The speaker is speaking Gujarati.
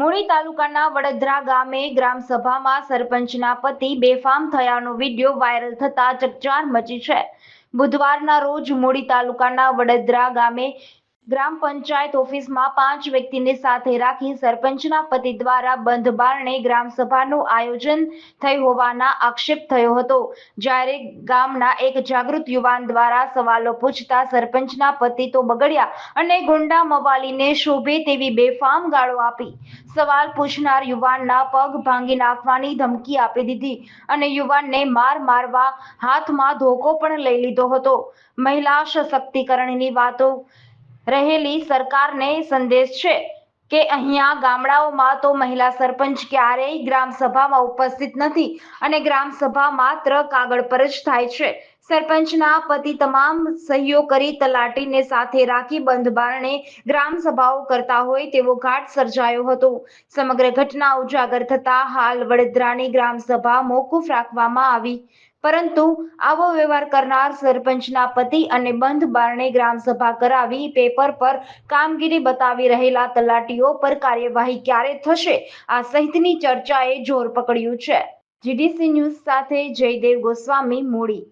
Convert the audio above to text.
મૂળી તાલુકાના વડોદરા ગામે ગ્રામસભામાં સરપંચના પતિ બેફામ થયાનો વીડિયો વાયરલ થતા ચકચાર મચી છે. બુધવારના રોજ મૂળી તાલુકાના વડોદરા ગામે ગ્રામ પંચાયત ઓફિસમાં પાંચ વ્યક્તિને સાથે રાખી સરપંચના પતિ દ્વારા બંધ બારણે ગ્રામસભાનું આયોજન થઈ હોવાના આક્ષેપ થયો હતો. જ્યારે ગામના એક જાગૃત યુવાન દ્વારા સવાલો પૂછતા સરપંચના પતિ તો બગડ્યા અને ગુંડા મવાલીને શોભે તેવી બેફામ ગાળો આપી. સવાલ પૂછનાર યુવાનના પગ ભાંગી નાખવાની ધમકી આપી દીધી અને યુવાનને માર મારવા હાથમાં ધોકો પણ લઈ લીધો હતો. મહિલા સશક્તિકરણની વાતો રહેલી સરકારને સંદેશ છે કે અહીંયા ગામડાઓમાં તો મહિલા સરપંચ ક્યારેય ગ્રામ સભામાં ઉપસ્થિત નથી અને ગ્રામ સભા માત્ર કાગળ પર જ થાય છે. સરપંચના પતિ તમામ સહીઓ કરી તલાટીને સાથે રાખી બંધ બારણે ગ્રામ સભાઓ કરતા હોય તેવો ઘાટ સર્જાયો હતો. સમગ્ર ઘટના ઉજાગર થતા હાલ વડોદરાની ગ્રામ સભા મોકૂફ રાખવામાં આવી પરંતુ આવો વ્યવહાર કરનાર સરપંચના પતિ અને બંધ બારણે ગ્રામસભા કરાવી પેપર પર કામગીરી બતાવી રહેલા તલાટીઓ પર કાર્યવાહી ક્યારે થશે? આ સહિતની ચર્ચાએ જોર પકડ્યું છે. જીડીસી ન્યૂઝ સાથે જયદેવ ગોસ્વામી, મૂડી.